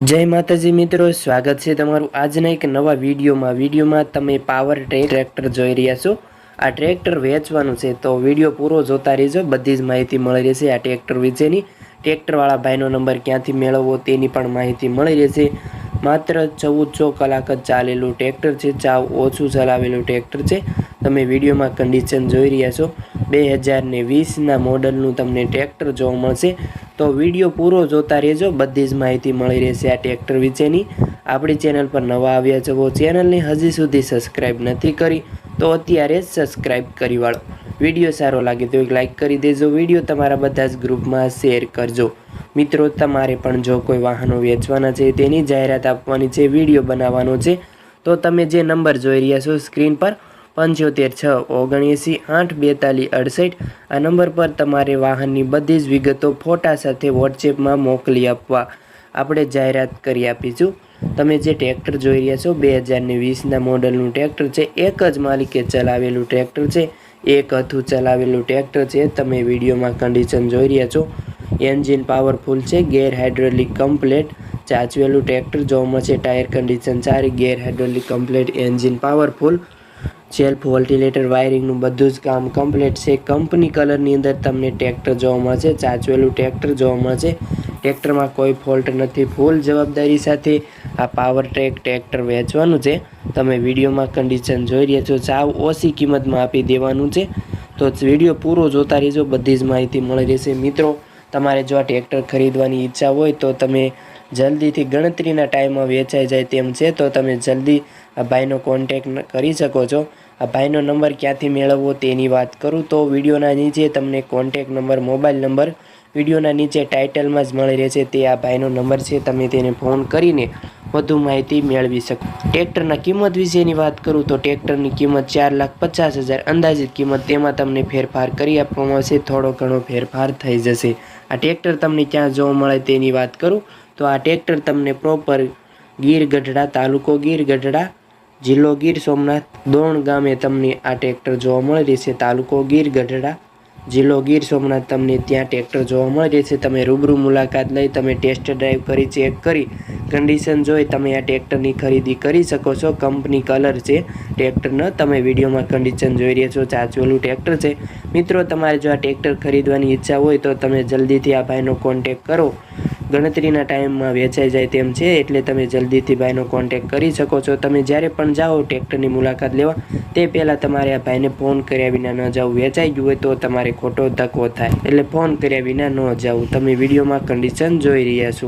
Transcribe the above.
જય માતાજી મિત્રો, સ્વાગત છે તમારું આજના એક નવા વિડીયોમાં. વિડીયોમાં તમે પાવર ટ્રેક ટ્રેક્ટર જોઈ રહ્યા છો. આ ટ્રેક્ટર વેચવાનું છે, તો વીડિયો પૂરો જોતા રહેજો. બધી જ માહિતી મળી રહેશે આ ટ્રેક્ટર વિશેની. ટ્રેક્ટરવાળા ભાઈનો નંબર ક્યાંથી મેળવવો તેની પણ માહિતી મળી રહેશે. માત્ર ચૌદસો કલાક જ ચાલેલું ટ્રેક્ટર છે, ચાવ ઓછું ચલાવેલું ટ્રેક્ટર છે. તમે વિડીયોમાં કન્ડિશન જોઈ રહ્યા છો. બે હજાર ને વીસના મોડલનું તમને ટ્રેક્ટર જોવા મળશે. તો વીડિયો પૂરો જોતા રહેજો. બધી જ માહિતી મળી રહેશે આ ટ્રેક્ટર વિશેની. આપણી ચેનલ પર નવા આવ્યા છો ચેનલને હજી સુધી સબસ્ક્રાઈબ નથી કરી તો અત્યારે જ સબસ્ક્રાઈબ કરી વાળો. વીડિયો સારો લાગે તો એક લાઇક કરી દેજો. વીડિયો તમારા બધા જ ગ્રુપમાં શેર કરજો. મિત્રો, તમારે પણ જો કોઈ વાહનો વેચવાના છે તેની જાહેરાત આપવાની છે, વીડિયો બનાવવાનો છે, તો તમે જે નંબર જોઈ રહ્યા છો સ્ક્રીન પર પંચોતેર છ, ઓગણએંસી, આઠ, બેતાલીસ, અડસઠ આ નંબર પર તમારે વાહનની બધી જ વિગતો ફોટા સાથે વોટ્સએપમાં મોકલી આપવા આપણે જાહેરાત કરી આપીશું. તમે જે ટ્રેક્ટર જોઈ રહ્યા છો, બે હજારની વીસના મોડલનું ટ્રેક્ટર છે, એક જ માલિકે ચલાવેલું ટ્રેક્ટર છે, એક હતું ચલાવેલું ટ્રેક્ટર છે. તમે વિડીયોમાં કન્ડિશન જોઈ રહ્યા છો એન્જિન પાવરફુલ છે, ગેર હાઇડ્રોલિક કમ્પ્લેટ ચાચવેલું ટ્રેક્ટર જોવામાં છે ટાયર કન્ડિશન સારી, gear hydraulic complete engine powerful self વોલ્ટિલેટર વાયરિંગનું બધું જ કામ કમ્પ્લીટ છે. કંપની કલરની અંદર તમને ટ્રેક્ટર જોવા મળશે ચાચવેલું ટ્રેક્ટર જોવા મળશે. ટ્રેક્ટરમાં કોઈ ફોલ્ટ નથી. ફૂલ જવાબદારી સાથે આ પાવર ટ્રેક ટ્રેક્ટર વેચવાનું છે. તમે વિડીયોમાં કન્ડિશન જોઈ રહ્યા છો. સાવ ઓછી કિંમતમાં આપી દેવાનું છે. તો વીડિયો પૂરો જોતા રહેજો. બધી જ માહિતી મળી રહેશે. મિત્રો, તમારે જો આ ટ્રેક્ટર ખરીદવાની ઈચ્છા હોય તો તમે જલ્દીથી ગણતરીના ટાઈમમાં વેચાઈ જાય તેમ છે. તો તમે જલ્દી આ ભાઈનો કોન્ટેક કરી શકો છો. આ ભાઈનો નંબર ક્યાંથી મેળવવો તેની વાત કરું તો વિડીયોના નીચે તમને કોન્ટેક નંબર મોબાઈલ નંબર, વિડીયોના નીચે ટાઇટલમાં જ મળી રહેશે. તે આ ભાઈનો નંબર છે. તમે તેને ફોન કરીને વધુ માહિતી મેળવી શકો. ટ્રેક્ટરના કિંમત વિશેની વાત કરું તો ટ્રેક્ટરની કિંમત ચાર લાખ પચાસ હજાર. અંદાજિત કિંમત તેમાં તમને ફેરફાર કરી આપવામાં આવશે. થોડો ઘણો ફેરફાર થઈ જશે. આ ટ્રેક્ટર તમને ક્યાં જોવા મળે તેની વાત કરું તો આ ટ્રેક્ટર તમને પ્રોપર ગીર ગઢડા, તાલુકો ગીર ગઢડા જિલ્લો ગીર સોમનાથ દોણ ગામે તમને આ ટ્રેક્ટર જોવા મળી રહેશે. તાલુકો ગીર ગઢડા જિલ્લો ગીર સોમનાથ તમને ત્યાં ટ્રેક્ટર જોવા મળી રહેશે. તમે રૂબરૂ મુલાકાત લઈ તમે ટેસ્ટ ડ્રાઈવ કરી, ચેક કરી, કન્ડિશન જોઈ તમે આ ટ્રેક્ટરની ખરીદી કરી શકો છો. કંપની કલર છે ટ્રેક્ટરનો. તમે વિડીયોમાં કન્ડિશન જોઈ રહ્યા છો. ચાચવેલું ટ્રેક્ટર છે. મિત્રો, તમારે જો આ ટ્રેક્ટર ખરીદવાની ઈચ્છા હોય તો તમે જલ્દીથી આ ભાઈનો કોન્ટેક કરો. ગણતરીના ટાઈમમાં વેચાઈ જાય તેમ છે, એટલે તમે જલ્દીથી ભાઈનો કોન્ટેક કરી શકો છો. તમે જ્યારે પણ જાઓ ટ્રેક્ટરની મુલાકાત લેવા, તે પહેલાં તમારે આ ભાઈને ફોન કર્યા વિના ન જવું વેચાઈ ગયું હોય તો તમારે ખોટો ધક્કો થાય. એટલે ફોન કર્યા વિના ન જાવું તમે વિડીયોમાં કન્ડિશન જોઈ રહ્યા છો.